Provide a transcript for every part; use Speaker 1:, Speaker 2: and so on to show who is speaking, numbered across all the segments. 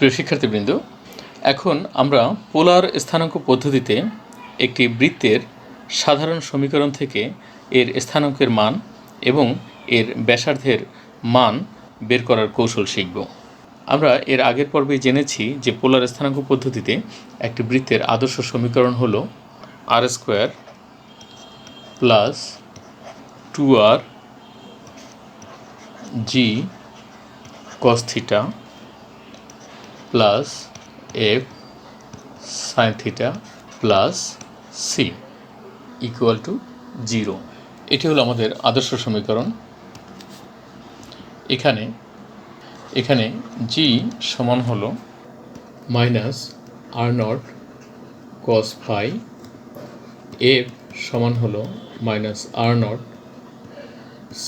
Speaker 1: প্রিয় শিক্ষার্থীবৃন্দ, এখন আমরা পোলার স্থানাঙ্ক পদ্ধতিতে একটি বৃত্তের সাধারণ সমীকরণ থেকে এর স্থানাঙ্কের মান এবং এর ব্যাসার্ধের মান বের করার কৌশল শিখব। আমরা এর আগের পর্বে জেনেছি যে পোলার স্থানাঙ্ক পদ্ধতিতে একটি বৃত্তের আদর্শ সমীকরণ হল r square plus two r g cos theta plus f sine theta plus c equal to zero এটি হলো আমাদের আদর্শ সমীকরণ। এখানে এখানে জি সমান হলো minus r nought cos phi f সমান হলো minus r nought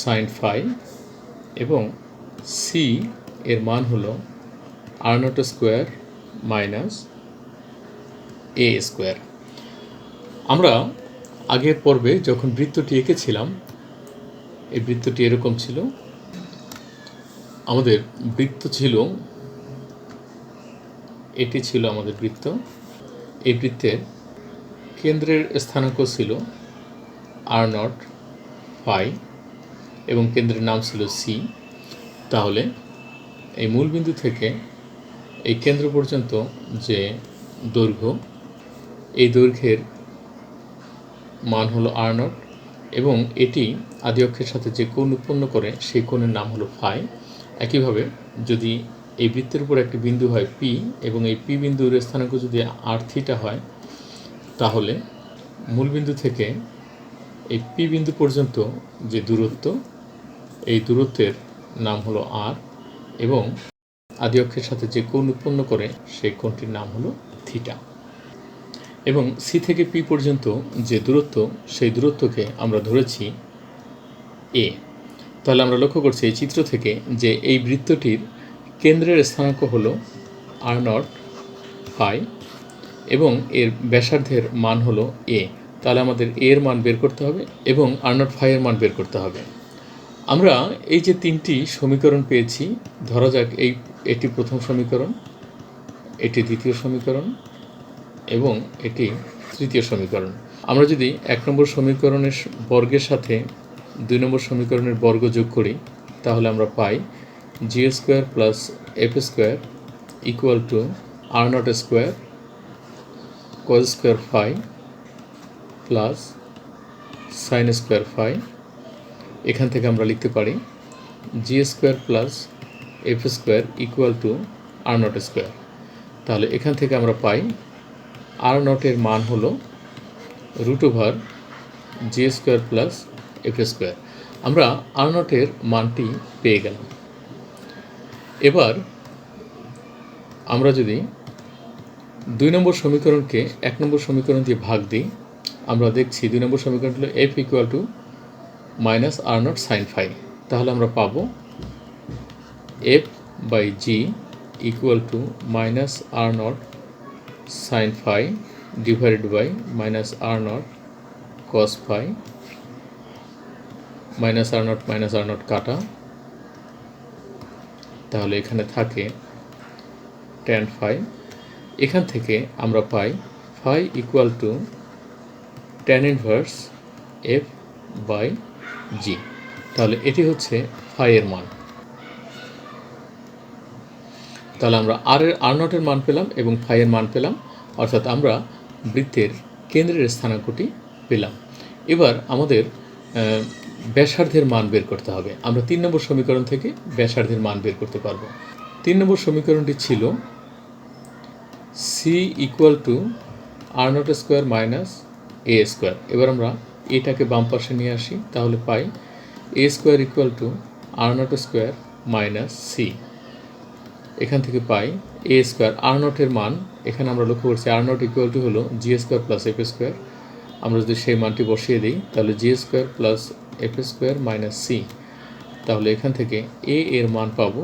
Speaker 1: sine phi এবং সি এর মান হলো r nought square minus a square আমরা আগের পর্বে যখন বৃত্তটি এঁকেছিলাম, এই বৃত্তটি এরকম ছিল। আমাদের বৃত্ত ছিল, এটি ছিল আমাদের বৃত্ত। এই বৃত্তের কেন্দ্রের স্থানাঙ্ক ছিল আর নট ফাই এবং কেন্দ্রের নাম ছিল সি তাহলে এই মূলবিন্দু থেকে এই কেন্দ্র পর্যন্ত যে দৈর্ঘ্য, এই দৈর্ঘ্যের মান হলো আর নট এবং এটি আদি অক্ষের সাথে যে কোণ উৎপন্ন করে সেই কোণের নাম হলো ফাই। একইভাবে যদি এই বৃত্তের উপর একটি বিন্দু হয় পি এবং এই পি বিন্দুর স্থানাঙ্ক যদি আর থিটা হয়, তাহলে মূল বিন্দু থেকে এই পি বিন্দু পর্যন্ত যে দূরত্ব, এই দূরত্বের নাম হলো আর এবং আদি অক্ষের সাথে যে কোণ উৎপন্ন করে সেই কোণটির নাম হলো থিটা। এবং সি থেকে পি পর্যন্ত যে দূরত্ব, সেই দূরত্বকে আমরা ধরেছি এ তাহলে আমরা লক্ষ্য করছি এই চিত্র থেকে যে এই বৃত্তটির কেন্দ্রের স্থানাঙ্ক হল আর নট ফাই এবং এর ব্যাসার্ধের মান হলো এ তাহলে আমাদের এর মান বের করতে হবে, এবং আর নট ফাই এর মান বের করতে হবে। আমরা এই যে তিনটি সমীকরণ পেয়েছি, ধরা যাক এই এটি প্রথম সমীকরণ, এটি দ্বিতীয় সমীকরণ এবং এটি তৃতীয় সমীকরণ। আমরা যদি এক নম্বর সমীকরণের বর্গের সাথে দুই নম্বর সমীকরণের বর্গ যোগ করি, তাহলে আমরা পাই G square plus F square equal to R naught square cos square phi plus sine square phi এখান থেকে আমরা লিখতে পারি G square plus F square equal to R naught square তাহলে এখান থেকে আমরা পাই আর নটের মান হলো root over G square plus F square আমরা আর নটের মানটি পেয়ে গেলাম। এবার আমরা যদি দুই নম্বর সমীকরণকে এক নম্বর সমীকরণ দিয়ে ভাগ দিই, আমরা দেখছি দুই নম্বর সমীকরণ হলো F equal to minus R naught sine phi তাহলে আমরা পাবো F by G equal to minus R naught sine phi divided by minus R naught cos phi minus R naught minus R naught কাটা। তাহলে এখানে থাকে tan phi এখান থেকে আমরা পাই phi equal to tan inverse F by G, তাহলে এটি হচ্ছে ফাইয়ের মান। তাহলে আমরা আর এর আর নটের মান পেলাম এবং ফাইয়ের মান পেলাম, অর্থাৎ আমরা বৃত্তের কেন্দ্রের স্থানাঙ্কটি পেলাম। এবার আমাদের ব্যাসার্ধের মান বের করতে হবে। আমরা তিন নম্বর সমীকরণ থেকে ব্যাসার্ধের মান বের করতে পারব। তিন নম্বর সমীকরণটি ছিল C equal to R naught square minus A square এবার আমরা এটাকে বাম পাশে নিয়ে আসি, তাহলে পাই A square equal to R naught square minus C এখান থেকে পাই এ স্কোয়ার আর নটের মান, এখানে আমরা লক্ষ্য করছি আর নট ইকুয়াল টু হলো G square plus F square আমরা যদি সেই মানটি বসিয়ে দিই, তাহলে G square plus F square minus C তাহলে এখান থেকে এ এর মান পাবো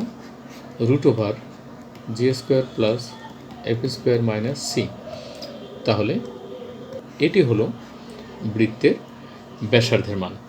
Speaker 1: root over G square plus F square minus C তাহলে এটি হলো বৃত্তের ব্যাসার্ধের মান।